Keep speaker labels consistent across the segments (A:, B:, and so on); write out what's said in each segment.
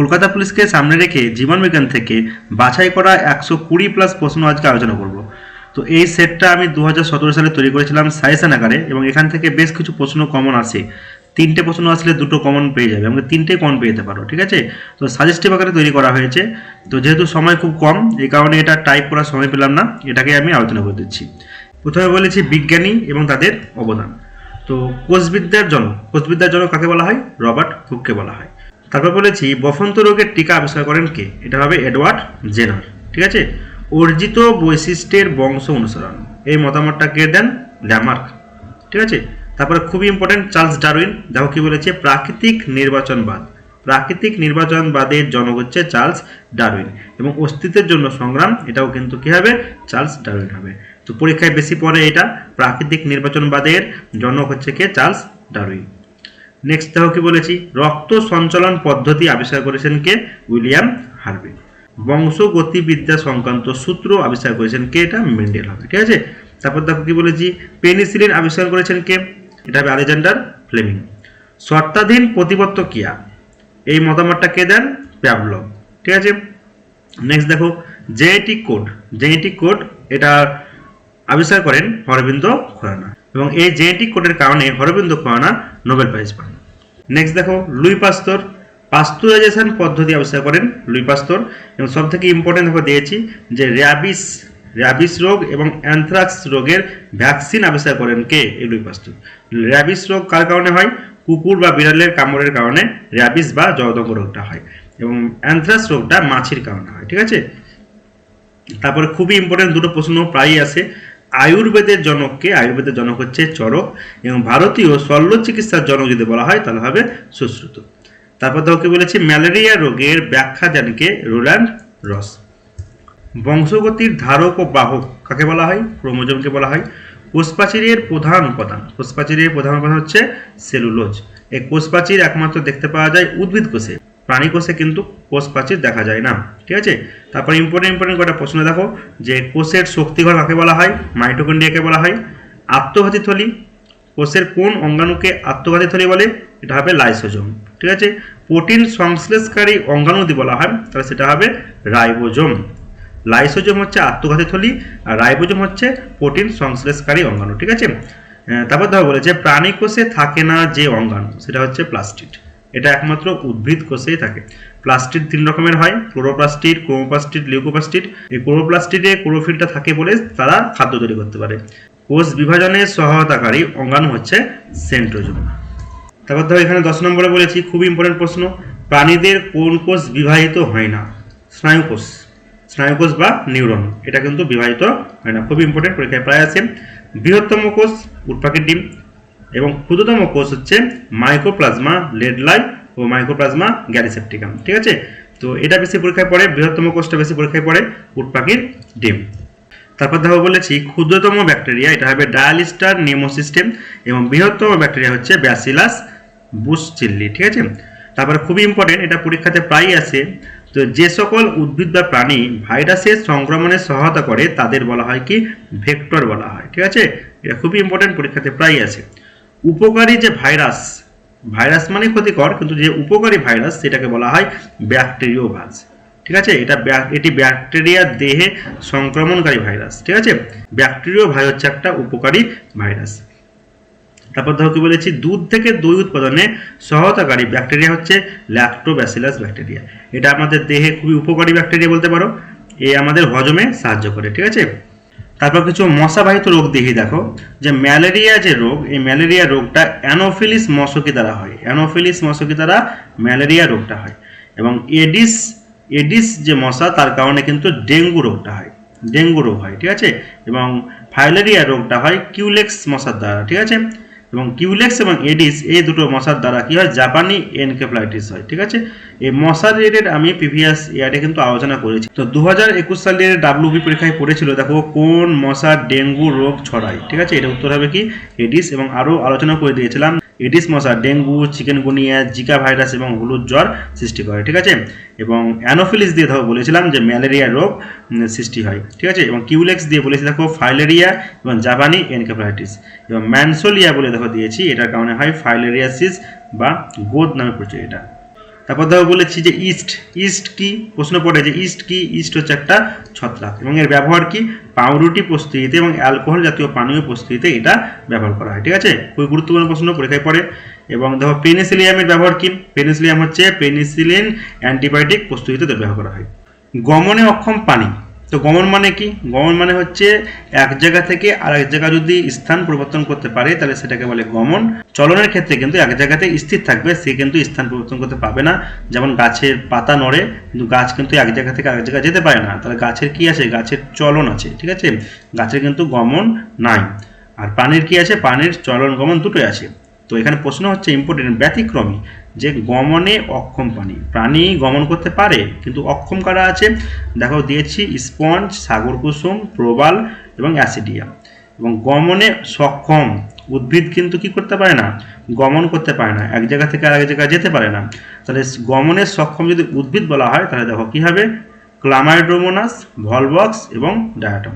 A: কলকাতা পুলিশকে সামনে রেখে জীবনবিজ্ঞান থেকে বাছাই করা একশো কুড়ি প্লাস প্রশ্ন আজকে আলোচনা করব। তো এই সেটটা আমি দু হাজার সতেরো সালে তৈরি করেছিলাম সাইসান আকারে এবং এখান থেকে বেশ কিছু প্রশ্ন কমন আসে তিনটে প্রশ্ন আসলে দুটো কমন পেয়ে যাবে। আমাকে তিনটে কমন পেয়ে যেতে পারো, ঠিক আছে? তো সাজেস্টিভ আকারে তৈরি করা হয়েছে। তো যেহেতু সময় খুব কম, এই কারণে এটা টাইপ করার সময় পেলাম না। এটাকে আমি আলোচনা করে দিচ্ছি। প্রথমে বলেছি বিজ্ঞানী এবং তাদের অবদান। তো কোষবিদ্যার জনক কোষবিদ্যার জনক কাকে বলা হয়? রবার্ট হুককে বলা হয়। তারপর বলেছি, বসন্ত রোগের টিকা আবিষ্কার করেন কে? এটা হবে এডওয়ার্ড জেনার, ঠিক আছে? অর্জিত বৈশিষ্ট্যের বংশ অনুসরণ। এই মতামতটা কে দেন? ল্যামার্ক ঠিক আছে? তারপরে খুবই ইম্পর্টেন্ট চার্লস ডারউইন, দেখো কি বলেছে, প্রাকৃতিক নির্বাচনবাদ। প্রাকৃতিক নির্বাচনবাদের জনক হচ্ছে চার্লস ডারউইন এবং অস্তিত্বের জন্য সংগ্রাম, এটাও কিন্তু কি হবে? চার্লস ডারউইন হবে। তো পরীক্ষায় বেশি পড়ে এটা, প্রাকৃতিক নির্বাচনবাদের জনক হচ্ছে কে? Charles Darwin. নেক্সট দেখো কি বলেছি? রক্ত সঞ্চালন পদ্ধতি আবিষ্কার করেছেন কে? William Harvey. বংশগতিবিদ্যা সংক্রান্ত সূত্র আবিষ্কার করেছেন কে? এটা মেন্ডেল হবে ঠিক আছে? তারপর দেখো কি বলেছি? পেনিসিলিন আবিষ্কার করেছেন কে? এটা হবে আলেকজান্ডার ফ্লেমিং। শর্তাধীন প্রতিপত্ত কিয়া? এই মতামতটা কে দেন? প্যাভলভ। ঠিক আছে? নেক্সট দেখো, জেনেটিক কোড। জেনেটিক কোড এটা আবিষ্কার করেন হরবিন্দ খোরানা এবং এই জেনেটিক কোডের কারণে হরবিন্দ খোরানা নোবেল প্রাইজ পান। নেক্সট দেখো, লুই পাস্তর পাস্তুরাইজেশন পদ্ধতি আবিষ্কার করেন লুই পাস্তর এবং সব থেকে ইম্পর্টেন্ট দেখো দিয়েছি যে র্যাবিস র্যাবিস রোগ এবং অ্যানথ্রাক্স রোগের ভ্যাকসিন আবিষ্কার করেন কে? এই লুই পাস্তর। র্যাবিস রোগ কার কারণে হয়? কুকুর বা বিড়ালের কামড়ের কারণে র্যাবিস বা জলদঙ্গ রোগটা হয় এবং অ্যানথ্রাক্স রোগটা মাছির কারণে হয়, ঠিক আছে? তারপরে খুবই ইম্পর্টেন্ট দুটো প্রশ্ন প্রায়ই আসে। আয়ুর্বেদের জনককে, আয়ুর্বেদের জনক হচ্ছে চরক, এবং ভারতীয় শল্য চিকিৎসার জনক যদি বলা হয়, তাহলে হবে সুশ্রুত। তারপর তোকে বলেছি, ম্যালেরিয়া রোগের ব্যাখ্যা জানকে রোল্যান্ড রস। বংশগতির ধারক ও বাহক কাকে বলা হয়? ক্রোমোজোমকে বলা হয়। কোষপ্রাচীরের প্রধান উপাদান। কোষপ্রাচীরের প্রধান উপাদান হচ্ছে সেলুলোজ। এই কোষপ্রাচীর একমাত্র দেখতে পাওয়া যায় উদ্ভিদ কোষে। প্রাণী কোষে কিন্তু কোষ প্রাচীর দেখা যায় না, ঠিক আছে? তারপর ইম্পর্টেন্ট ইম্পর্টেন্ট কটা প্রশ্ন দেখো, যে কোষের শক্তিঘর কাকে বলা হয়? মাইটোকন্ড্রিয়াকে বলা হয়। আত্মঘাতী থলি কোষের কোন অঙ্গাণুকে আত্মঘাতী থলি বলে? এটা হবে লাইসোজোম ঠিক আছে? প্রোটিন সংশ্লেষকারী অঙ্গাণু যদি বলা হয়, তাহলে সেটা হবে রাইবোজোম লাইসোজোম হচ্ছে আত্মঘাতী থলি আর রাইবোজোম হচ্ছে প্রোটিন সংশ্লেষকারী অঙ্গাণু, ঠিক আছে? তারপর ধরো বলেছে, প্রাণী কোষে থাকে না যে অঙ্গাণু, সেটা হচ্ছে প্লাস্টিড এটা একমাত্র উদ্ভিদ কোষেই থাকে। প্লাস্টিড তিন রকমের হয়, ক্লোরোপ্লাস্টিড, ক্রোমোপ্লাস্টিড, লিউকোপ্লাস্টিড। এই ক্লোরোপ্লাস্টিডে ক্লোরোফিলটা থাকে বলে তারা খাদ্য তৈরি করতে পারে। কোষ বিভাজনের সহায়তাকারী অঙ্গাণু হচ্ছে সেন্ট্রোজোম তারপর ধরো এখানে দশ নম্বরে বলেছি খুব ইম্পর্টেন্ট প্রশ্ন, প্রাণীদের কোন কোষ বিভাজিত হয় না? স্নায়ুকোষ। স্নায়ুকোষ বা নিউরন, এটা কিন্তু বিভাজিত হয় না। খুব ইম্পর্টেন্ট পরীক্ষায় প্রায় আছে। বৃহত্তম কোষ উটপাখির ডিম। এবং ক্ষুদ্রতম কোষ হচ্ছে মাইক্রোপ্লাজমা লেডলাই ও মাইক্রোপ্লাজমা গ্যারিসেপ্টিকাম ঠিক আছে? তো এটা বেশি পরীক্ষায় পড়ে, বৃহত্তম কোষটা বেশি পরীক্ষায় পড়ে উটপাখির ডিম। তারপর দেখো বলেছি, ক্ষুদ্রতম ব্যাকটেরিয়া এটা হবে ডায়ালিস্টার নেমোসিস্টেম এবং বৃহত্তম ব্যাকটেরিয়া হচ্ছে ব্যাসিলাস বুশ চিল্লি ঠিক আছে? তারপরে খুবই ইম্পর্টেন্ট এটা পরীক্ষাতে প্রায়ই আসে, তো যে সকল উদ্ভিদ বা প্রাণী ভাইরাসের সংক্রমণে সহায়তা করে, তাদের বলা হয় কি? ভেক্টর বলা হয়, ঠিক আছে? এটা খুবই ইম্পর্টেন্ট পরীক্ষাতে প্রায়ই আসে। উপকারী যে ভাইরাস ভাইরাস মানে ক্ষতিকর, কিন্তু যে উপকারী ভাইরাস সেটাকে বলা হয় ব্যাকটেরিওভাজ ঠিক আছে? এটা এটি ব্যাকটেরিয়ার দেহে সংক্রমণকারী ভাইরাস। ঠিক আছে? ব্যাকটেরিও ভাই হচ্ছে একটা উপকারী ভাইরাস। তারপর ধরো কি বলেছি? দুধ থেকে দই উৎপাদনে সহায়তাকারী ব্যাকটেরিয়া হচ্ছে ল্যাক্টোব্যাসিলাস ব্যাকটেরিয়া এটা আমাদের দেহে খুবই উপকারী ব্যাকটেরিয়া বলতে পারো। এ আমাদের হজমে সাহায্য করে। ঠিক আছে? তারপর কিছু মশাবাহিত রোগ দেখি, দেখো। যে ম্যালেরিয়া যে রোগ, এই ম্যালেরিয়া রোগটা অ্যানোফিলিস মশকি দ্বারা হয়। অ্যানোফিলিস মশকি দ্বারা ম্যালেরিয়া রোগটা হয়। এবং এডিস এডিস যে মশা, তার কারণে কিন্তু ডেঙ্গু রোগটা হয়। ডেঙ্গু রোগ হয়, ঠিক আছে? এবং ফাইলেরিয়া রোগটা হয় কিউলেক্স মশার দ্বারা, ঠিক আছে? এবং কিউলেক্স এবং এডিস, এই দুটো মশার দ্বারা কি হয়? জাপানি এনকেফ্লাইটিস হয়, ঠিক আছে? এই মশার রিলেটেড আমি প্রিভিয়াস ইয়ারে কিন্তু আলোচনা করেছি। তো দু হাজার একুশ সালের ডাব্লিউবি পরীক্ষায় পড়েছিল, দেখো কোন মশা ডেঙ্গু রোগ ছড়ায়, ঠিক আছে? এটা উত্তর হবে কি? এডিস এবং আরও আলোচনা করে দিয়েছিলাম এডিস মশা, ডেঙ্গু, চিকেনগুনিয়া, জিকা ভাইরাস এবং হলুদ জ্বর সৃষ্টি করে, ঠিক আছে? এবং অ্যানোফিলিস দিয়ে ধরো বলেছিলাম যে ম্যালেরিয়া রোগ সৃষ্টি হয়, ঠিক আছে? এবং কিউলেক্স দিয়ে বলেছি দেখো, ফাইলেরিয়া এবং জাপানি এনকেফ্লাইটিস। এবং ম্যানসোলিয়া বলে দেখো দিয়েছি, এটার কারণে হয় ফাইলেরিয়াসিস বা গোদ নামে পরিচয় এটা। তারপর দেখো বলেছি যে ইস্ট ইস্ট কি? প্রশ্ন পড়ে যে ইস্ট কি? ইস্ট হচ্ছে একটা ছত্রাক। এবং এর ব্যবহার কি? পাউরুটি প্রস্তুতিতে এবং অ্যালকোহল জাতীয় পানীয় প্রস্তুতিতে এটা ব্যবহার করা হয়, ঠিক আছে? খুবই গুরুত্বপূর্ণ প্রশ্ন পরীক্ষায় পড়ে। এবং দেখো পেনিসিলিয়ামের ব্যবহার কি? পেনিসিলিয়াম হচ্ছে পেনিসিলিন অ্যান্টিবায়োটিক প্রস্তুতিতে ব্যবহার করা হয়। গমনে অক্ষম পানি। তো গমন মানে কি? গমন মানে হচ্ছে এক জায়গা থেকে আর এক জায়গা যদি স্থান পরিবর্তন করতে পারে, তাহলে সেটাকে বলে গমন। চলনের ক্ষেত্রে কিন্তু এক জায়গাতে স্থির থাকবে, সে কিন্তু স্থান পরিবর্তন করতে পারবে না। যেমন গাছের পাতা নড়ে, কিন্তু গাছ কিন্তু এক জায়গা থেকে আরেক জায়গায় যেতে পারে না। তাহলে গাছের কি আছে? গাছের চলন আছে, ঠিক আছে? গাছের কিন্তু গমন নাই। আর প্রাণীর কি আছে? প্রাণীর চলন গমন দুটোই আছে। তো এখানে প্রশ্ন হচ্ছে ইম্পর্টেন্ট ব্যতিক্রমী। যে গমনে অক্ষম প্রাণী। প্রাণী গমন করতে পারে, কিন্তু অক্ষম কারা আছে? দেখো, দিয়েছি স্পঞ্জ, সাগর কুসুম, প্রবাল এবং অ্যাসিডিয়া। এবং গমনে সক্ষম, উদ্ভিদ কিন্তু কি করতে পারে না? গমন করতে পারে না, এক জায়গা থেকে আরেক জায়গায় যেতে পারে না। তাহলে গমনের সক্ষম যদি উদ্ভিদ বলা হয়, তাহলে দেখো কি হবে? ক্লামাইড্রোমোনাস ভলবক্স এবং ডায়াটম।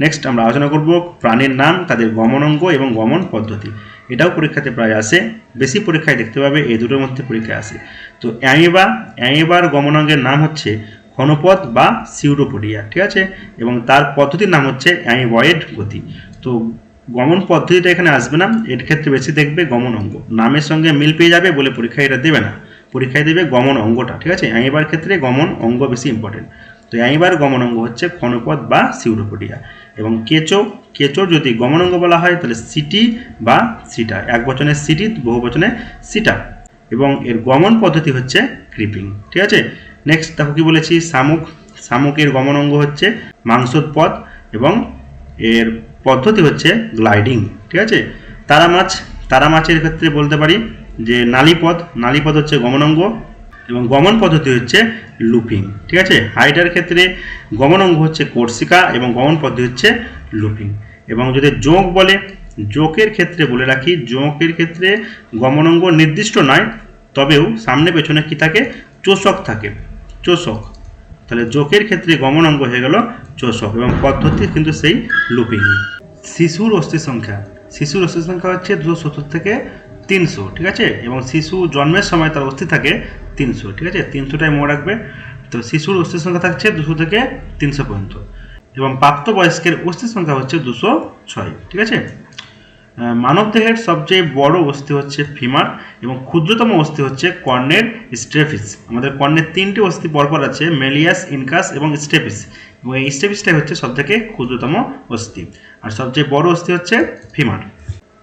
A: নেক্সট আমরা আলোচনা করব প্রাণীর নাম, তাদের গমন অঙ্গ এবং গমন পদ্ধতি। এটাও পরীক্ষাতে প্রায় আসে বেশি পরীক্ষায় দেখতে পাবে এই দুটোর মধ্যে পরীক্ষায় আসে তো অ্যামিবা, অ্যামিবার গমনাঙ্গের নাম হচ্ছে ঘনপথ বা সিউরোপোডিয়া ঠিক আছে? এবং তার পদ্ধতির নাম হচ্ছে অ্যামিবয়েড গতি। তো গমন পদ্ধতিটা এখানে আসবে না, এর ক্ষেত্রে বেশি দেখবে গমন অঙ্গ। নামের সঙ্গে মিল পেয়ে যাবে বলে পরীক্ষায় এটা দেবে না। পরীক্ষায় দেবে গমন অঙ্গটা, ঠিক আছে? অ্যামিবার ক্ষেত্রে গমন অঙ্গ বেশি ইম্পর্টেন্ট তো অ্যামিবার গমন অঙ্গ হচ্ছে ক্ষণপথ বা সিউরোপোডিয়া এবং কেঁচো কেঁচোর যদি গমন অঙ্গ বলা হয়, তাহলে সিটি বা সিটা। এক বচনে সিটি, বহু বচনে সিটা। এবং এর গমন পদ্ধতি হচ্ছে ক্রিপিং। ঠিক আছে? নেক্সট দেখো কি বলেছি? শামুক। শামুকের গমন অঙ্গ হচ্ছে মাংসোৎপদ এবং এর পদ্ধতি হচ্ছে গ্লাইডিং। ঠিক আছে? তারা মাছ, তারা মাছের ক্ষেত্রে বলতে পারি যে নালীপদ। নালীপদ হচ্ছে গমন অঙ্গ এবং গমন পদ্ধতি হচ্ছে লুপিং, ঠিক আছে? হাইডার ক্ষেত্রে গমন অঙ্গ হচ্ছে কোর্সিকা এবং গমন পদ্ধতি হচ্ছে লুপিং। এবং যদি যোগ বলে, যোগের ক্ষেত্রে বলে রাখি, যোগের ক্ষেত্রে গমন অঙ্গ নির্দিষ্ট নয়, তবেও সামনে পেছনে কি থাকে? চোষক থাকে, চোষক। তাহলে যোগের ক্ষেত্রে গমন অঙ্গ হয়ে গেল চোষক এবং পদ্ধতি কিন্তু সেই লুপিং। শিশুর অস্থি সংখ্যা শিশুর অস্থি সংখ্যা হচ্ছে দুশো সত্তর থেকে তিনশো, ঠিক আছে? এবং শিশু জন্মের সময় তার অস্থি থাকে তিনশো, ঠিক আছে? তিনশোটাই মনে রাখবে। তো শিশুর অস্থির সংখ্যা থাকছে দুশো থেকে তিনশো পর্যন্ত। এবং প্রাপ্তবয়স্কের অস্থির সংখ্যা হচ্ছে দুশো ছয়, ঠিক আছে? মানবদেহের সবচেয়ে বড় অস্থি হচ্ছে ফিমার এবং ক্ষুদ্রতম অস্থি হচ্ছে কর্নের স্ট্রেফিস। আমাদের কর্নের তিনটি অস্থি পরপর আছে, মেলিয়াস, ইনকাস এবং স্টেপিস এবং এই স্টেপিসটাই হচ্ছে সবথেকে ক্ষুদ্রতম অস্থি। আর সবচেয়ে বড় অস্থি হচ্ছে ফিমার।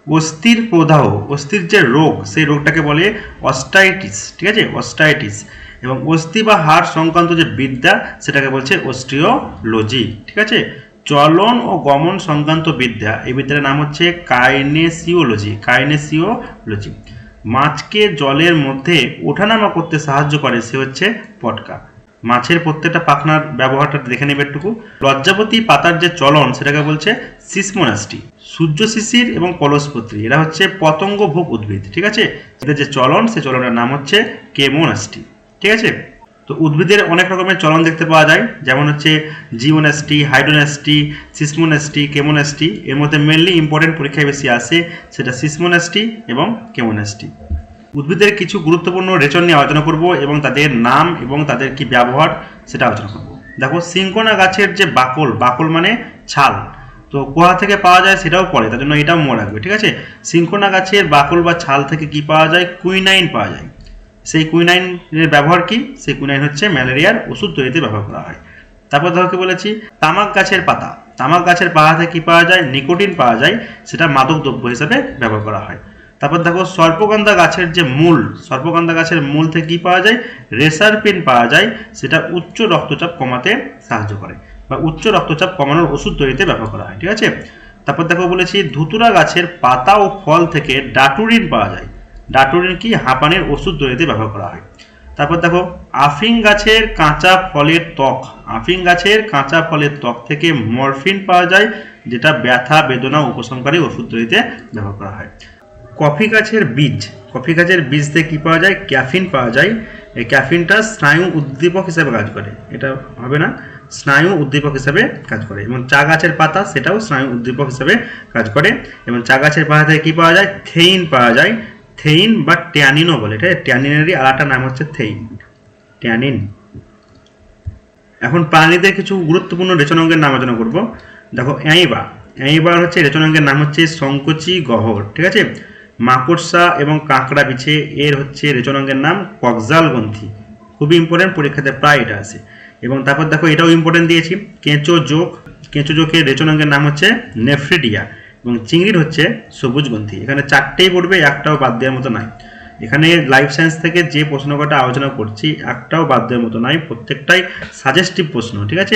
A: অস্থির প্রদাহ, অস্থির যে রোগ, সেই রোগটাকে বলে অস্টাইটিস, ঠিক আছে? অস্টাইটিস এবং অস্থি বা হাড় সংক্রান্ত যে বিদ্যা, সেটাকে বলছে অস্ট্রিওলজি, ঠিক আছে? চলন ও গমন সংক্রান্ত বিদ্যা, এই বিদ্যার নাম হচ্ছে কাইনেসিওলজি কাইনেসিওলজি। মাছকে জলের মধ্যে ওঠানামা করতে সাহায্য করে, সে হচ্ছে পটকা। মাছের প্রত্যেকটা পাখনার ব্যবহারটা দেখে নেবে একটুকু। লজ্জাপতি পাতার যে চলন, সেটাকে বলছে সিসমোনাস্টি। সূর্য শিশির এবং কলসপত্রী, এরা হচ্ছে পতঙ্গ ভোগ উদ্ভিদ, ঠিক আছে? এদের যে চলন, সে চলনের নাম হচ্ছে কেমোনাস্টি, ঠিক আছে? তো উদ্ভিদের অনেক রকমের চলন দেখতে পাওয়া যায়, যেমন হচ্ছে জিওনাস্টি হাইড্রোনাস্টি সিসমোনাস্টি, কেমোনাস্টি। এর মধ্যে মেনলি ইম্পর্টেন্ট পরীক্ষায় বেশি আসে সেটা সিসমোনাস্টি এবং কেমোনাস্টি। উদ্ভিদের কিছু গুরুত্বপূর্ণ রেচন নিয়ে আলোচনা করব এবং তাদের নাম এবং তাদের কি ব্যবহার সেটা আলোচনা করব। দেখো, সিঙ্কোনা গাছের যে বাকল বাকল মানে ছাল। তো কোথা থেকে পাওয়া যায় সেটাও পড়ে তার জন্য এটাও মনে রাখবে, ঠিক আছে? সিঙ্কোনা গাছের বাকল বা ছাল থেকে কি পাওয়া যায়? কুইনাইন পাওয়া যায়। সেই কুইনাইনের ব্যবহার কি? সেই কুইনাইন হচ্ছে ম্যালেরিয়ার ওষুধ তৈরিতে ব্যবহার করা হয়। তারপর ধরো কি বলেছি? তামাক গাছের পাতা। তামাক গাছের পাতা থেকে কি পাওয়া যায়? নিকোটিন পাওয়া যায়। সেটা মাদক দ্রব্য হিসেবে ব্যবহার করা হয়। তারপর দেখো সর্পগন্ধা গাছের যে মূল, সর্পগন্ধা গাছের মূল থেকে কি পাওয়া যায়? রেসারপিন পাওয়া যায়, সেটা উচ্চ রক্তচাপ কমাতে সাহায্য করে বা উচ্চ রক্তচাপ কমানোর ওষুধ তৈরিতে ব্যবহার করা হয়, ঠিক আছে? তারপর দেখো বলেছি, ধুতুরা গাছের পাতা ও ফল থেকে ডাটুরিন পাওয়া যায়। ডাটুরিন কি? হাঁপানির ওষুধ তৈরিতে ব্যবহার করা হয়। তারপর দেখো, আফিং গাছের কাঁচা ফলের ত্বক, আফিং গাছের কাঁচা ফলের ত্বক থেকে মরফিন পাওয়া যায়, যেটা ব্যথা, বেদনা উপশমকারী ওষুধ তৈরিতে ব্যবহার করা হয়। কফি গাছের বীজ, কফি গাছের বীজ থেকে কী পাওয়া যায়? ক্যাফিন পাওয়া যায়। এই ক্যাফিনটা স্নায়ু উদ্দীপক হিসেবে কাজ করে। এটা হবে না, স্নায়ু উদ্দীপক হিসেবে কাজ করে। এবং চা গাছের পাতা, সেটাও স্নায়ু উদ্দীপক হিসেবে কাজ করে। এবং চা গাছের পাতা থেকে কী পাওয়া যায়? থেইন পাওয়া যায়। থেইন বা ট্যানিনও বলে, ঠিক আছে? ট্যানিনেরই একটা নাম হচ্ছে থেইন। ট্যানিন। এখন প্রাণীদের কিছু গুরুত্বপূর্ণ রেচনাঙ্গের নাম আলোচনা করব। দেখো, অ্যাঁইবা। অ্যাঁইবার হচ্ছে, রেচনাঙ্গের নাম হচ্ছে সংকোচি গহর ঠিক আছে? মাকড়সা এবং কাঁকড়া বিছে এর হচ্ছে রেচনাঙ্গের নাম কক্সাল গ্রন্থি। খুবই ইম্পর্টেন্ট পরীক্ষাতে প্রায় এটা আসে এবং তারপর দেখো এটাও ইম্পর্টেন্ট দিয়েছি। কেঁচো যোগ, কেঁচো যোগের রেচনাঙ্গের নাম হচ্ছে নেফ্রিডিয়া এবং চিংড়ির হচ্ছে সবুজ গ্রন্থি। এখানে চারটেই পড়বে, একটাও বাদ দেওয়ার মতো নাই এখানে লাইফ সায়েন্স থেকে যে প্রশ্ন কটা আলোচনা করছি, একটাও বাদ দেওয়ার মতো নাই প্রত্যেকটাই সাজেস্টিভ প্রশ্ন, ঠিক আছে?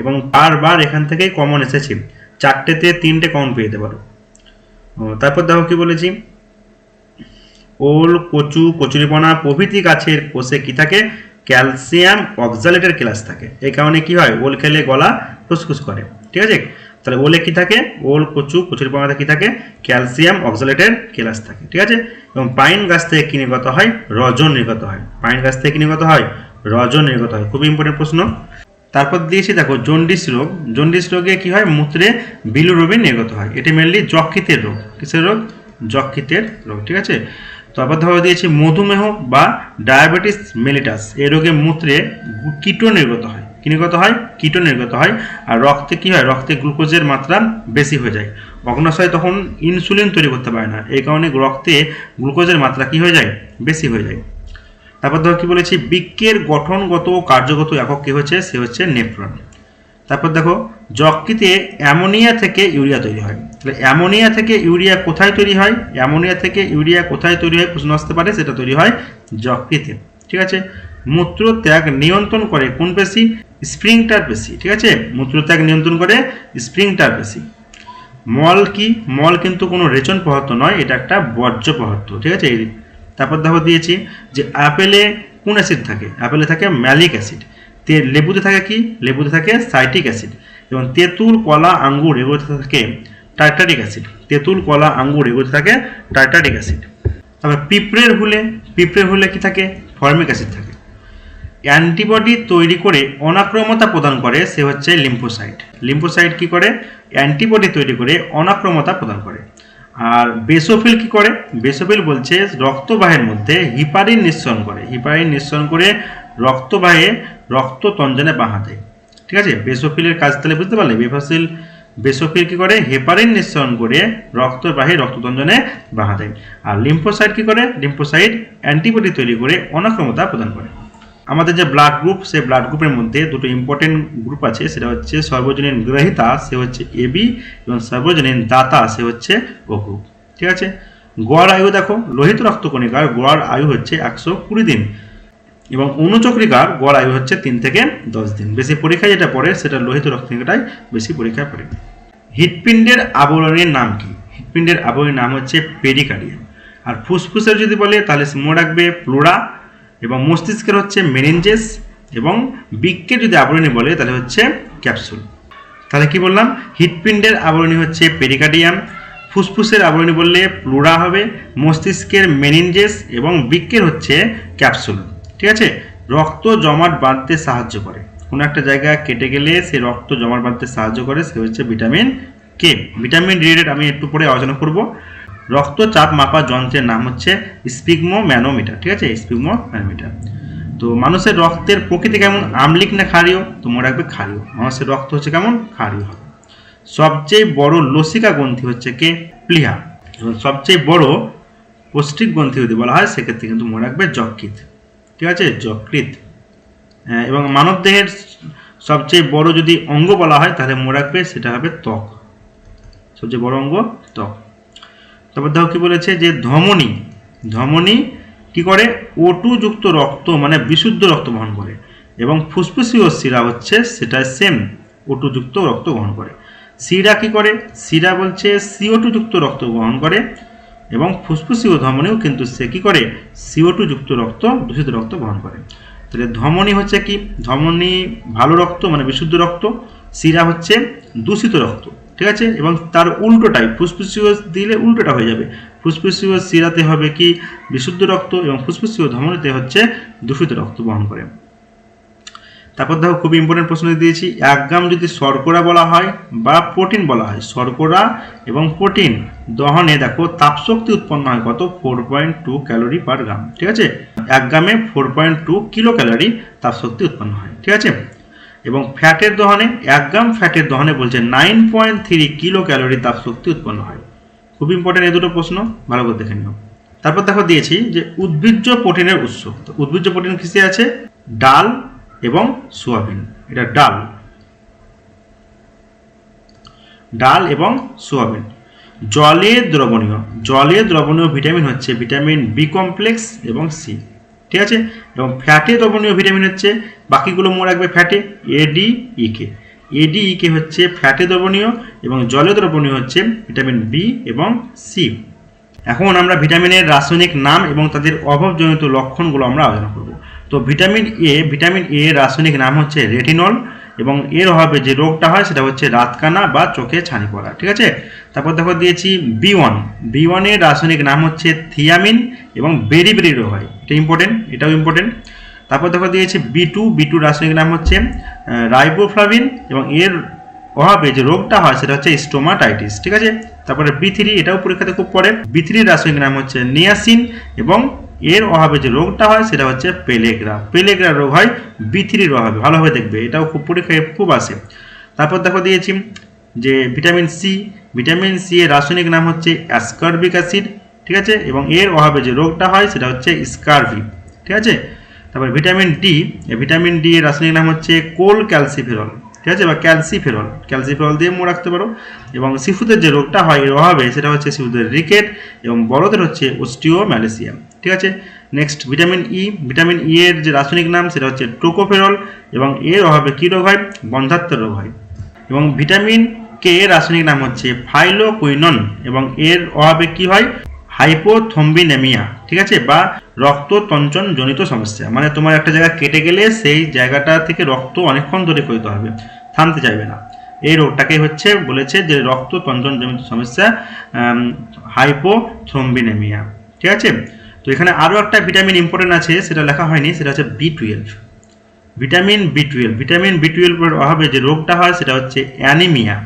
A: এবং বারবার এখান থেকেই কমন এসেছে। চারটেতে তিনটে কমন পেয়ে যেতে পারো। তারপর দেখো কি বলেছি? ওল, কচু, কচুরিপনা প্রভৃতি গাছের কোষে কি থাকে? ক্যালসিয়াম অক্সালেটের ক্লাস থাকে। এই কারণে কি হয়? ওল খেলে গলা ফুসফুস করে। ঠিক আছে? তাহলে ওলে কি থাকে? ওল, কচু, কচুরিপনাতে কি থাকে? ক্যালসিয়াম অক্সালেটের ক্লাস থাকে। ঠিক আছে? এবং পাইন গাছ থেকে কি নির্গত হয়? রজন নির্গত হয়। পাইন গাছ থেকে কি নির্গত হয়? রজন নির্গত হয়। খুবই ইম্পর্টেন্ট প্রশ্ন। তারপর দিয়েছি, দেখো, জন্ডিস রোগ। জন্ডিস রোগে কি হয়? মূত্রে বিলুরবিন নির্গত হয়। এটি মেনলি যকৃতের রোগ। কিসের রোগ? যকৃতের রোগ। ঠিক আছে? তারপর ধরো দিয়েছি মধুমেহ বা ডায়াবেটিস মেলিটাস। এই রোগে মূত্রে কীট নির্গত হয়। কি নির্গত হয়? কীট নির্গত হয়। আর রক্তে কি হয়? রক্তে গ্লুকোজের মাত্রা বেশি হয়ে যায়। অগ্নাশয় তখন ইনসুলিন তৈরি করতে পারে না। এই কারণে রক্তে গ্লুকোজের মাত্রা কি হয়ে যায়? বেশি হয়ে যায়। তারপর ধরো কি বলেছি? বৃক্কের গঠনগত ও কার্যগত একক কি হচ্ছে? সে হচ্ছে নেফ্রন। তারপর দেখো যকৃতে অ্যামোনিয়া থেকে ইউরিয়া তৈরি হয়। তাহলে অ্যামোনিয়া থেকে ইউরিয়া কোথায় তৈরি হয়? অ্যামোনিয়া থেকে ইউরিয়া কোথায় তৈরি হয়? প্রশ্ন আসতে পারে, সেটা তৈরি হয় যকৃতে। ঠিক আছে? মূত্রত্যাগ নিয়ন্ত্রণ করে কোন পেশি? স্প্রিংটার পেশি। ঠিক আছে? মূত্রত্যাগ নিয়ন্ত্রণ করে স্প্রিংটার পেশি। মল কি? মল কিন্তু কোনো রেচন পদার্থ নয়, এটা একটা বর্জ্য পদার্থ। ঠিক আছে? তারপর দেখো দিয়েছি যে আপেলে কোন অ্যাসিড থাকে? আপেলে থাকে ম্যালিক অ্যাসিড। তে লেবুতে থাকে কি? লেবুতে থাকে সাইটিক অ্যাসিড। এবং তেঁতুল, কলা, আঙ্গুর এগুলোতে থাকে টার্টারিক অ্যাসিড তেঁতুল, কলা, আঙ্গুর এগুলোতে থাকে টার্টারিক অ্যাসিড তারপর পিঁপড়ের হুলে পিঁপড়ের হুলে কি থাকে? ফর্মিক অ্যাসিড থাকে। অ্যান্টিবডি তৈরি করে অনাক্রমতা প্রদান করে, সে হচ্ছে লিম্ফোসাইট লিম্ফোসাইট কি করে? অ্যান্টিবডি তৈরি করে অনাক্রমতা প্রদান করে। আর বেসোফিল কি করে? বেসোফিল বলছে রক্তবাহের মধ্যে হিপারিন নিঃসরণ করে। হিপারিন নিঃসরণ করে রক্তবাহে রক্ত তঞ্জনে বাহা দেয় ঠিক আছে? বেসোফিলের কাজ তাহলে বুঝতে পারলে? বেফাসিল বেসোফিল কি করে? হেপারিন নিঃসরণ করে রক্তবাহী রক্ততঞ্জনে বাহা দেয়। আর লিম্ফোসাইট কি করে? লিম্ফোসাইট অ্যান্টিবডি তৈরি করে অনাক্রমতা প্রদান করে। আমাদের যে ব্লাড গ্রুপ, সেই ব্লাড গ্রুপের মধ্যে দুটো ইম্পর্টেন্ট গ্রুপ আছে, সেটা হচ্ছে সর্বজনীন গ্রহিতা, সে হচ্ছে এবি এবং সর্বজনীন দাতা, সে হচ্ছে ও গ্রুপ ঠিক আছে? গড় আয়ু দেখো, লোহিত রক্তকণিকার গড় আয়ু হচ্ছে একশো কুড়ি দিন। এবং অনুচক্রিকার গড় আয়ু হচ্ছে তিন থেকে দশ দিন। বেশি পরীক্ষায় যেটা পড়ে, সেটা লোহিত রক্তকণিকাটাই বেশি পরীক্ষায় পড়ে। হৃৎপিণ্ডের আবরণের নাম কি? হৃৎপিণ্ডের আবরণীর নাম হচ্ছে পেরিকার্ডিয়াম আর ফুসফুসের যদি বলে, তাহলে মনে রাখবে প্লোরা এবং মস্তিষ্কের হচ্ছে মেনিনজেস এবং বৃক্কের যদি আবরণী বলে, তাহলে হচ্ছে ক্যাপসুল। তাহলে কি বললাম? হৃৎপিণ্ডের আবরণী হচ্ছে পেরিকার্ডিয়াম ফুসফুসের আবরণী বললে প্লুরা হবে, মস্তিষ্কের মেনিনজেস এবং বৃক্কের হচ্ছে ক্যাপসুল। ঠিক আছে? রক্ত জমাট বাঁধতে সাহায্য করে। কোনো একটা জায়গা কেটে গেলে সে রক্ত জমাট বাঁধতে সাহায্য করে, সে হচ্ছে ভিটামিন কে ভিটামিন রিলেটেড আমি একটু পরে আলোচনা করব। রক্তচাপ মাপা যন্ত্রের নাম হচ্ছে স্পিগমো ম্যানোমিটার ঠিক আছে? স্পিগমো ম্যানোমিটার তো মানুষের রক্তের প্রকৃতি কেমন? আমলিক না ক্ষারীয়? তো মনে রাখবে ক্ষারীয়। মানুষের রক্ত হচ্ছে কেমন? ক্ষারীয় সবচেয়ে বড় লসিকা গ্রন্থি হচ্ছে কে? প্লিহা। সবচেয়ে বড় পৌষ্টিক গ্রন্থি যদি বলা হয়, সেক্ষেত্রে কিন্তু মনে রাখবে যকৃত ঠিক আছে? যকৃত হ্যাঁ, এবং মানব দেহের সবচেয়ে বড় যদি অঙ্গ বলা হয় তাহলে মনে রাখবে সেটা হবে ত্বক। সবচেয়ে বড় অঙ্গ ত্বক। তারপর দেখো কি বলেছে যে ধমনী ধমনী কি করে? ওটু যুক্ত রক্ত মানে বিশুদ্ধ রক্ত বহন করে। এবং ফুসফুসীয় শিরা হচ্ছে সেটা সেম ওটু যুক্ত রক্ত বহন করে। শিরা কি করে? শিরা বলছে সিও টু যুক্ত রক্ত বহন করে। এবং ফুসফুসীয় ধমনীও কিন্তু সে কি করে? সিও টু যুক্ত রক্ত, দূষিত রক্ত বহন করে। তাহলে ধমনী হচ্ছে কি? ধমনী ভালো রক্ত মানে বিশুদ্ধ রক্ত। শিরা হচ্ছে দূষিত রক্ত, ঠিক আছে? এবং তার উল্টোটাই ফুসফুসীয় দিলে উল্টোটা হয়ে যাবে। ফুসফুসীয় শিরাতে হবে কি? বিশুদ্ধ রক্ত এবং ফুসফুসীয় ধমনীতে হচ্ছে দূষিত রক্ত বহন করে। তারপর দেখো খুব ইম্পর্টেন্ট প্রশ্ন দিয়েছি, এক গ্রাম যদি শর্করা বলা হয় বা প্রোটিন বলা হয়, শর্করা এবং প্রোটিন দহনে দেখো তাপশক্তি উৎপন্ন হয় কত? Four point two calorie per gram ঠিক আছে? এক গ্রামে four point two kilo calorie তাপশক্তি উৎপন্ন হয়, ঠিক আছে? এবং ফ্যাটের দহনে, এক গ্রাম ফ্যাটের দহনে বলছে nine point three kilo calorie তাপশক্তি উৎপন্ন হয়। খুব ইম্পর্টেন্ট এই দুটো প্রশ্ন, ভালো করে দেখে নিও। তারপর দেখো দিয়েছি যে উদ্ভিজ্জ প্রোটিনের উৎস উদ্ভিজ্জ প্রোটিন কিসে আছে? ডাল এবং সোয়াবিন। এটা ডাল। ডাল এবং সোয়াবিন। জলে দ্রবণীয়। জলে দ্রবণীয় ভিটামিন হচ্ছে ভিটামিন বি কমপ্লেক্স এবং সি। ঠিক আছে? এবং ফ্যাটে দ্রবণীয় ভিটামিন হচ্ছে, বাকিগুলো মনে রাখবে ফ্যাটে এডি ইকে এডি ইকে হচ্ছে ফ্যাটে দ্রবণীয় এবং জলে দ্রবণীয় হচ্ছে ভিটামিন বি এবং সি। এখন আমরা ভিটামিনের রাসায়নিক নাম এবং তাদের অভাবজনিত লক্ষণগুলো আমরা আলোচনা করব। তো ভিটামিন এ ভিটামিন এ রাসায়নিক নাম হচ্ছে রেটিনল এবং এর অভাবে যে রোগটা হয় সেটা হচ্ছে রাতকানা বা চোখে ছানি পড়া, ঠিক আছে? তারপর দেখো দিয়েছি বি ওয়ান বি ওয়ানের রাসায়নিক নাম হচ্ছে থিয়ামিন এবং বেরি বেরি রোগ হয়, এটা ইম্পর্টেন্ট এটাও ইম্পর্টেন্ট তারপর দেখো দিয়েছি বি টু বি টু রাসায়নিক নাম হচ্ছে রাইবোফ্লাভিন এবং এর অভাবে যে রোগটা হয় সেটা হচ্ছে স্টোমাটাইটিস ঠিক আছে? তারপরে বি থ্রি এটাও পরীক্ষাতে খুব পড়ে বি থ্রির রাসায়নিক নাম হচ্ছে নিয়াসিন এবং এর অভাবে যে রোগটা হয় সেটা হচ্ছে পেলেগ্রা। পেলেগ্রা রোগ হয় বি থ্রির অভাবে। ভালোভাবে দেখবে, এটাও খুব পরীক্ষায় খুব আসে। তারপর দেখো দিয়েছি যে ভিটামিন সি ভিটামিন সি এর রাসায়নিক নাম হচ্ছে অ্যাসকার্বিক অ্যাসিড, ঠিক আছে? এবং এর অভাবে যে রোগটা হয় সেটা হচ্ছে স্কারভি, ঠিক আছে? তারপর ভিটামিন ডি ভিটামিন ডি এর রাসায়নিক নাম হচ্ছে কোল ক্যালসিফেরল। ঠিক আছে? বা ক্যালসিফেরল ক্যালসিফেরল দিয়ে মনে রাখতে পারো এবং শিশুদের যে রোগটা হয় এর অভাবে সেটা হচ্ছে শিশুদের রিকেট এবং বড়দের হচ্ছে অস্টিও ম্যালেসিয়াম ঠিক আছে? Next vitamin E vitamin E এর যে রাসায়নিক নাম সেটা হচ্ছে টোকোফেরল এবং এর অভাবে কী রোগ হয়? বন্ধাত্ম রোগ হয়। এবং ভিটামিন কে এর রাসায়নিক নাম হচ্ছে ফাইলোকুইনন এবং এর অভাবে কি হয়? হাইপোথম্বিনেমিয়া, ঠিক আছে? বা রক্ত তঞ্চন জনিত সমস্যা। মানে তোমার একটা জায়গা কেটে গেলে সেই জায়গাটা থেকে রক্ত অনেকক্ষণ ধরে করতে হবে, থামতে চাইবে না। এই রোগটাকে হচ্ছে বলেছে যে রক্ত তঞ্চন জনিত সমস্যা হাইপোথ্রম্বিনেমিয়া ঠিক আছে? তো এখানে আরও একটা ভিটামিন ইম্পর্টেন্ট আছে, সেটা লেখা হয়নি, সেটা হচ্ছে B twelve vitamin B twelve vitamin B টুয়েলভের অভাবে যে রোগটা হয়, সেটা হচ্ছে অ্যানিমিয়া।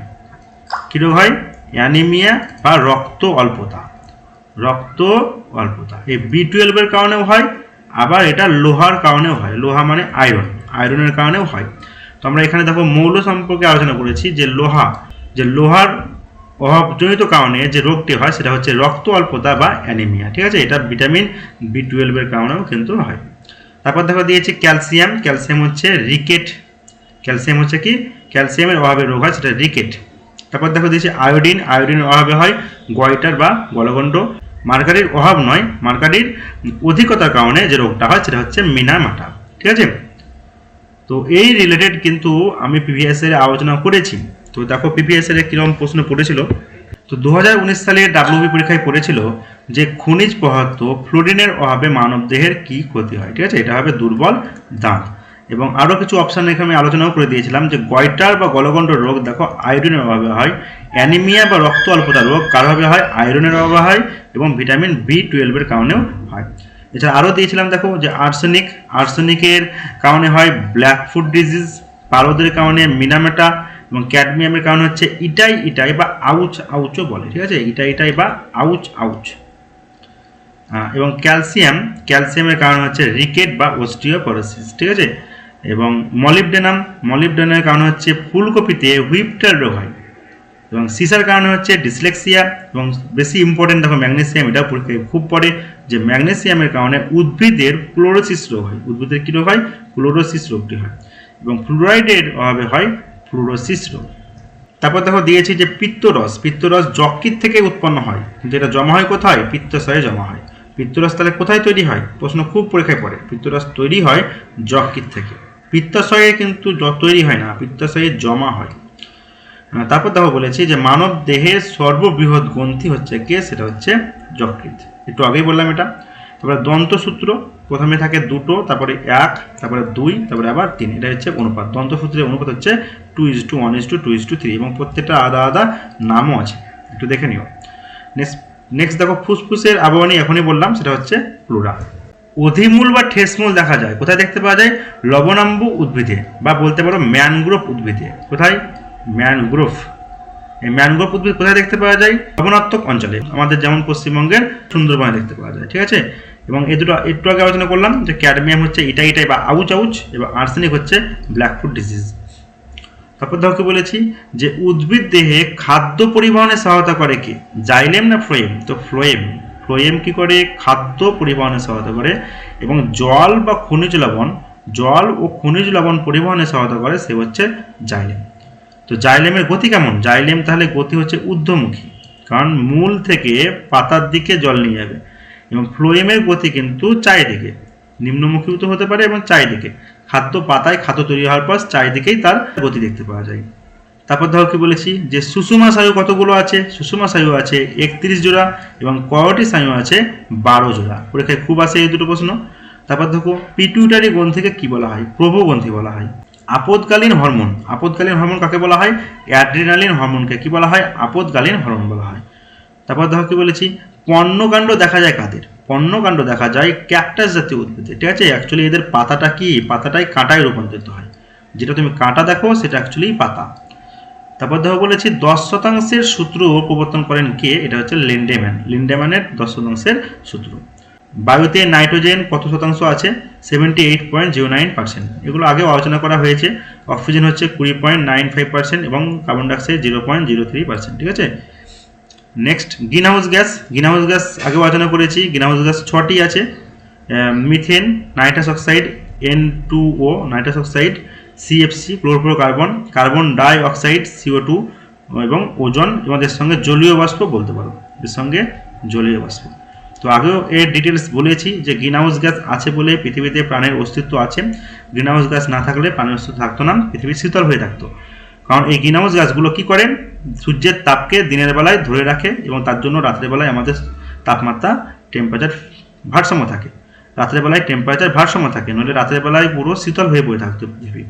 A: কী রোগ হয়? অ্যানিমিয়া বা রক্ত অল্পতা। রক্ত অল্পতা। এই বি টুয়েলভের কারণেও হয়, আবার এটা লোহার কারণেও হয়। লোহা মানে আয়রন আয়রনের কারণেও হয়। তো আমরা এখানে দেখো মৌল সম্পর্কে আলোচনা করেছি যে লোহা, যে লোহার অভাবজনিত কারণে যে রোগটি হয়, সেটা হচ্ছে রক্ত, অল্পতা বা অ্যানিমিয়া ঠিক আছে? এটা ভিটামিন বি টুয়েলভের কারণেও কিন্তু হয়। তারপর দেখো দিয়েছি ক্যালসিয়াম ক্যালসিয়াম হচ্ছে রিকেট ক্যালসিয়াম হচ্ছে কি? ক্যালসিয়ামের অভাবে রোগ হয়, সেটা রিকেট তারপর দেখো দিয়েছি আয়োডিন আয়োডিনের অভাবে হয় গয়টার বা গলগণ্ড। মার্কারির অভাব নয়, মার্কারির অধিকতার কারণে যে রোগটা হয় সেটা হচ্ছে মিনামাটা ঠিক আছে? তো এই রিলেটেড কিন্তু আমি পিভিএস এর আলোচনা করেছি। তো দেখো পিভিএস এর কীরকম প্রশ্ন পড়েছিল। তো দু হাজার উনিশ সালে ডাব্লিউবি পরীক্ষায় পড়েছিল যে খনিজ পদার্থ ফ্লোরিনের অভাবে মানবদেহের কি ক্ষতি হয়, ঠিক আছে? এটা হবে দুর্বল দাঁত। এবং আরও কিছু অপশান এখানে আমি আলোচনাও করে দিয়েছিলাম যে গয়টার বা গলগণ্ড রোগ, দেখো আয়োডিনের অভাবে হয় অ্যানিমিয়া বা রক্ত অল্পতা রোগ, কার অভাবে হয় আয়রনের অভাবে হয় এবং ভিটামিন বি টুয়েলভের কারণেও হয়। এছাড়া আরও দিয়েছিলাম, দেখো, যে আর্সেনিক আর্সেনিকের কারণে হয় ব্ল্যাক ফুড ডিজিজ পারদের কারণে মিনামেটা এবং ক্যাডমিয়ামের কারণে হচ্ছে ইটাই ইটাই বা আউচ আউচও বলে, ঠিক আছে? ইটাই ইটাই বা আউচ আউচ। এবং ক্যালসিয়াম ক্যালসিয়ামের কারণ হচ্ছে রিকেট বা অস্টিওপরোসিস, ঠিক আছে? এবং মলিবডেনাম মলিবডেনামের কারণ হচ্ছে ফুলকপিতে হুইপটার রোগ হয়। এবং সিসার কারণে হচ্ছে ডিসলেক্সিয়া এবং বেশি ইম্পর্টেন্ট দেখো ম্যাগনেসিয়াম এটা পরীক্ষায় খুব পড়ে যে ম্যাগনেসিয়ামের কারণে উদ্ভিদের ক্লোরোসিস রোগ হয়। উদ্ভিদের কী রোগ হয়? ক্লোরোসিস রোগটি হয়। এবং ফ্লুরাইডের অভাবে হয় ফ্লুরোসিস রোগ। তারপর দেখো দিয়েছি যে পিত্তরস পিত্তরস যকৃত থেকে উৎপন্ন হয়। কিন্তু এটা জমা হয় কোথায়? পিত্তশয়ে জমা হয়। পিত্তরস তাহলে কোথায় তৈরি হয়? প্রশ্ন খুব পরীক্ষায় পড়ে। পিত্তরস তৈরি হয় যকৃত থেকে। পিত্তাশয়ে কিন্তু তৈরি হয় না পিত্তাশয়ে জমা হয়। তারপর দেখো বলেছি যে মানব দেহের সর্ববৃহৎ গ্রন্থি হচ্ছে কে? সেটা হচ্ছে যকৃত একটু আগেই বললাম এটা। তারপরে দন্তসূত্র, প্রথমে থাকে দুটো, তারপরে এক, তারপরে দুই, তারপরে আবার তিন। এটা হচ্ছে অনুপাত। দন্তসূত্রের অনুপাত হচ্ছে two is to one is to two is to three এবং প্রত্যেকটা আলাদা আলাদা নামও আছে। একটু দেখে নিও। নেক্সট নেক্সট দেখো, ফুসফুসের আবহাওয়ানি এখনই বললাম, সেটা হচ্ছে প্লুরা অধিমূল বা ঠেসমূল দেখা যায়। কোথায় দেখতে পাওয়া যায়? লবণাম্বু উদ্ভিদে বা বলতে পারো ম্যানগ্রোভ উদ্ভিদে। কোথায়? ম্যানগ্রোভ। এই ম্যানগ্রোভ উদ্ভিদ কোথায় দেখতে পাওয়া যায়? লবণাত্মক অঞ্চলে। আমাদের যেমন পশ্চিমবঙ্গের সুন্দরবনে দেখতে পাওয়া যায়, ঠিক আছে? এবং এই দুটো, একটু আগে আলোচনা করলাম যে ক্যাডমিয়াম হচ্ছে ইটাই ইটাই বা আউচ আউচ এবং আর্সেনিক হচ্ছে ব্ল্যাকফুট ডিজিজ। তারপর ধরকে বলেছি, যে উদ্ভিদ দেহে খাদ্য পরিবহনে সহায়তা করে কি? জাইলেম না ফ্লোয়েম? তো ফ্লোয়েম ফ্লোয়েম কি করে? খাদ্য পরিবহনে সহায়তা করে এবং জল বা খনিজ লবণ, জল ও খনিজ লবণ পরিবহনে সহায়তা করে, সে হচ্ছে জাইলেম। তো জাইলেমের গতি কেমন? জাইলেম তাহলে গতি হচ্ছে ঊর্ধ্বমুখী, কারণ মূল থেকে পাতার দিকে জল নিয়ে যাবে এবং ফ্লোয়েমের গতি কিন্তু চারিদিকে, নিম্নমুখীও তো হতে পারে এবং চারিদিকে। খাদ্য পাতায় খাদ্য তৈরি হওয়ার পর চারিদিকেই তার গতি দেখতে পাওয়া যায়। তারপর ধরো কি বলেছি যে সুষুমা স্নায়ু কতগুলো আছে? সুষুমা স্নায়ু আছে একত্রিশ জোড়া এবং করটি স্নায়ু আছে? বারো জোড়া। পরীক্ষায় খুব আসে এই দুটো প্রশ্ন। তারপর দেখো পিটুইটারি গ্রন্থিকে কি বলা হয়? প্রভু গ্রন্থি বলা হয়। আপদকালীন হরমোন। আপদকালীন হরমোন কাকে বলা হয়? অ্যাড্রিনালিন হরমোনকে। কি বলা হয়? আপদকালীন হরমোন বলা হয়। তারপর দেখো কি বলেছি? পর্ণকাণ্ড দেখা যায় কাদের? পর্ণকাণ্ড দেখা যায় ক্যাকটাস জাতীয় উদ্ভিদে। ঠিক আছে? অ্যাকচুয়ালি এদের পাতাটা কি? পাতাটাই কাঁটায় রূপান্তরিত হয়। যেটা তুমি কাঁটা দেখো, সেটা অ্যাকচুয়ালি পাতা। তারপর দেখো বলেছি, দশ শতাংশের সূত্র প্রবর্তন করেন কে? এটা হচ্ছে লিন্ডেম্যান। লিন্ডেম্যানের দশ শতাংশের সূত্র। বায়ুতে নাইট্রোজেন কত শতাংশ আছে? Seventy eight point zero nine percent এগুলো আগেও আলোচনা করা হয়েছে। অক্সিজেন হচ্ছে কুড়ি পয়েন্ট নাইন ফাইভ পার্সেন্ট এবং carbon dioxide zero point zero three percent ঠিক আছে? Next green house gas green house gas আগেও আলোচনা করেছি। গ্রিন হাউস গ্যাস ছটি আছে। Methane nitrous oxide N two O nitrous oxide CFC carbon carbon dioxide CO two এবং ozone এবং এর সঙ্গে জলীয় বাষ্প বলতে পারো। এর সঙ্গে জলীয় বাষ্প। তো আগেও এর ডিটেলস বলেছি যে গ্রিন হাউস গ্যাস আছে বলে পৃথিবীতে প্রাণের অস্তিত্ব আছে। গ্রিন হাউস গ্যাস না থাকলে প্রাণের অস্তিত্ব থাকতো না, পৃথিবী শীতল হয়ে থাকতো। কারণ এই গ্রিন হাউস গ্যাসগুলো কী করে? সূর্যের তাপকে দিনের বেলায় ধরে রাখে এবং তার জন্য রাত্রের বেলায় আমাদের তাপমাত্রা টেম্পারেচার ভারসাম্য থাকে। রাত্রের বেলায় টেম্পারেচার ভারসাম্য থাকে, নইলে রাতের বেলায় পুরো শীতল হয়ে পড়ে থাকতো পৃথিবী।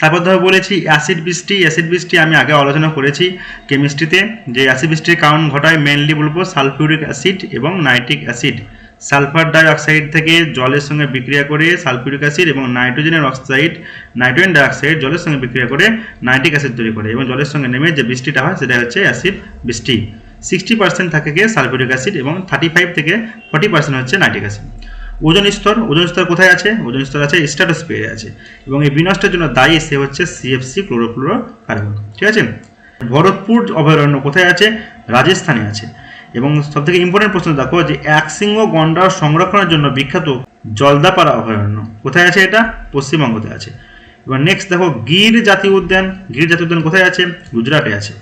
A: তারপর ধরো বলেছি অ্যাসিড বৃষ্টি অ্যাসিড বৃষ্টি আমি আগে আলোচনা করেছি কেমিস্ট্রিতে যে অ্যাসিড বৃষ্টির কারণ ঘটায় মেনলি বলব সালফিউরিক অ্যাসিড এবং nitric acid sulphur dioxide থেকে জলের সঙ্গে বিক্রিয়া করে সালফিউরিক অ্যাসিড এবং নাইট্রোজেনের অক্সাইড নাইট্রোজেন ডাইঅক্সাইড জলের সঙ্গে বিক্রিয়া করে নাইট্রিক অ্যাসিড তৈরি করে এবং জলের সঙ্গে নেমে যে বৃষ্টিটা হয় সেটা হচ্ছে অ্যাসিড বৃষ্টি। সিক্সটি পার্সেন্ট থাকে সালফিউরিক অ্যাসিড এবং থার্টি ফাইভ থেকে ফর্টি পার্সেন্ট হচ্ছে নাইট্রিক অ্যাসিড ওজন স্তর ওজন স্তর কোথায় আছে? ওজন স্তর আছে স্ট্যাটোস্ফিয়ারে আছে। এবং এই বিনষ্টের জন্য দায়ী সে হচ্ছে সিএফসি ক্লোরোফ্লোরো কার্বন ঠিক আছে? ভরতপুর অভয়ারণ্য কোথায় আছে? রাজস্থানে আছে। এবং সব থেকে ইম্পর্টেন্ট প্রশ্ন, দেখো যে একশৃঙ্গ গন্ডার সংরক্ষণের জন্য বিখ্যাত জলদাপাড়া অভয়ারণ্য কোথায় আছে এটা? পশ্চিমবঙ্গতে আছে। এবার নেক্সট দেখো, গির জাতীয় উদ্যান। গির জাতীয় উদ্যান কোথায় আছে? গুজরাটে আছে।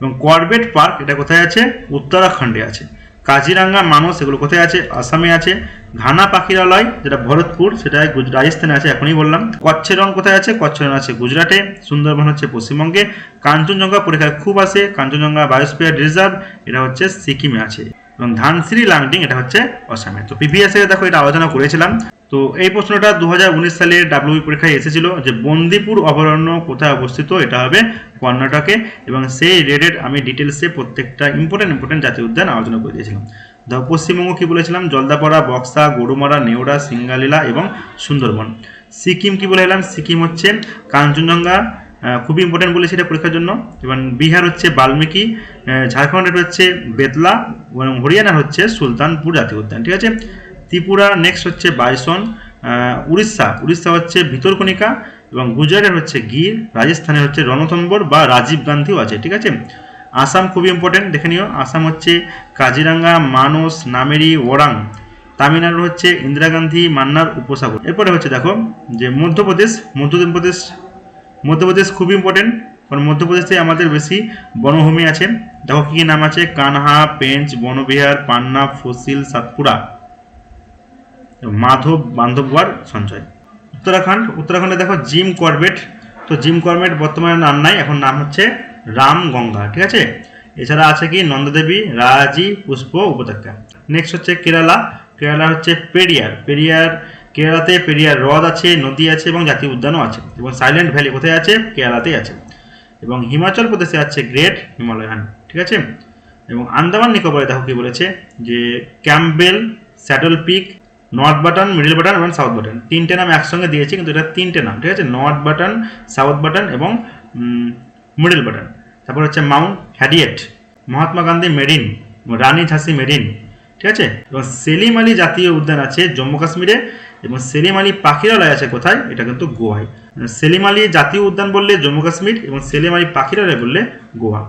A: এবং করবেট পার্ক এটা কোথায় আছে? উত্তরাখণ্ডে আছে। কাজিরাঙ্গা মানুষ এগুলো কোথায় আছে? আসামে আছে। ঘানা পাখিরালয়, যেটা ভরতপুর সেটা রাজস্থানে আছে, এখনই বললাম। কচ্ছেরন কোথায় আছে? কচ্ছেরং আছে গুজরাটে, সুন্দরবন হচ্ছে পশ্চিমবঙ্গে। কাঞ্চনজঙ্ঘা পরীক্ষায় খুব আসে, কাঞ্চনজঙ্ঘা বায়োস্পিয়ার রিজার্ভ এটা হচ্ছে সিকিমে আছে। এবং ধানসিরি লাংডিং এটা হচ্ছে আসামে তো পিভিএস দেখো এটা আলোচনা করেছিলাম। তো এই প্রশ্নটা দু সালে ডাব্লিউবি পরীক্ষায় এসেছিল যে বন্দিপুর অভয়ারণ্য কোথায় অবস্থিত? এটা হবে কর্ণাটকে এবং সেই রিলেটেড আমি ডিটেলসে প্রত্যেকটা ইম্পর্টেন্ট ইম্পর্টেন্ট জাতীয় উদ্যান আলোচনা করে দিয়েছিলাম। ধর পশ্চিমবঙ্গ কি বলেছিলাম? জলদাপাড়া, বক্সা, গরুমারা, নেওড়া, সিঙ্গালীলা এবং সুন্দরবন। সিকিম কি বলে এলাম? সিকিম হচ্ছে কাঞ্চনজঙ্ঘা খুবই ইম্পর্টেন্ট বলেছি এটা পরীক্ষার জন্য। এবং বিহার হচ্ছে বাল্মীকি ঝাড়খণ্ডের হচ্ছে বেতলা এবং হরিয়ানার হচ্ছে সুলতানপুর জাতীয় উদ্যান, ঠিক আছে? ত্রিপুরা নেক্সট হচ্ছে বাইসন উড়িষ্যা উড়িষ্যা হচ্ছে ভিতরকণিকা এবং গুজরাটের হচ্ছে গির, রাজস্থানের হচ্ছে রণথম্বর বা রাজীব গান্ধীও আছে, ঠিক আছে? আসাম খুবই ইম্পর্টেন্ট দেখে নিও। আসাম হচ্ছে কাজিরাঙ্গা, মানস, নামেরি, ওরাং তামিলনাড়ু হচ্ছে ইন্দিরা গান্ধী, মান্নার উপসাগর। এরপরে হচ্ছে দেখো যে মধ্যপ্রদেশ মধ্যপ্রদেশ মধ্যপ্রদেশ খুবই ইম্পর্টেন্ট কারণ মধ্যপ্রদেশে আমাদের বেশি বনভূমি আছে। দেখো কী কী নাম আছে? কানহা, পেঞ্চ, বনবিহার, পান্না, ফসিল, সাতপুরা। মাধব বান্ধবগড় সঞ্চয়। উত্তরাখণ্ড, উত্তরাখণ্ডে দেখো জিম করবেট। তো জিম করবেট বর্তমানে নাম নাই, এখন নাম হচ্ছে রাম গঙ্গা, ঠিক আছে? এছাড়া আছে কি? নন্দদেবী, রাজি, পুষ্প, উপত্যকা। নেক্সট হচ্ছে কেরালা। কেরালা হচ্ছে পেরিয়ার। পেরিয়ার কেরালাতে পেরিয়ার হ্রদ আছে, নদী আছে এবং জাতীয় উদ্যানও আছে। এবং সাইলেন্ট ভ্যালি কোথায় আছে? কেরালাতেই আছে। এবং হিমাচল প্রদেশে আছে গ্রেট হিমালয়ান, ঠিক আছে? এবং আন্দামান নিকোবরে দেখো কি বলেছে? যে Campbell, Saddle Peak, North Button, Middle Button এবং সাউথ বাটন। তিনটে নাম একসঙ্গে দিয়েছি, কিন্তু এটা তিনটে নাম, ঠিক আছে? নর্থ বাটন, সাউথ বাটন এবং মিডল বাটন। তারপর হচ্ছে Mount Harriet Mahatma Gandhi Marine Rani ঝাঁসি Marine, ঠিক আছে? এবং সেলিম আলী জাতীয় উদ্যান আছে জম্মু কাশ্মীরে। এবং সেলিম আলী পাখিরালয় আছে কোথায়? এটা কিন্তু গোয়ায়। সেলিম আলী জাতীয় উদ্যান বললে জম্মু কাশ্মীর এবং সেলিম আলী পাখিরালয় বললে গোয়া।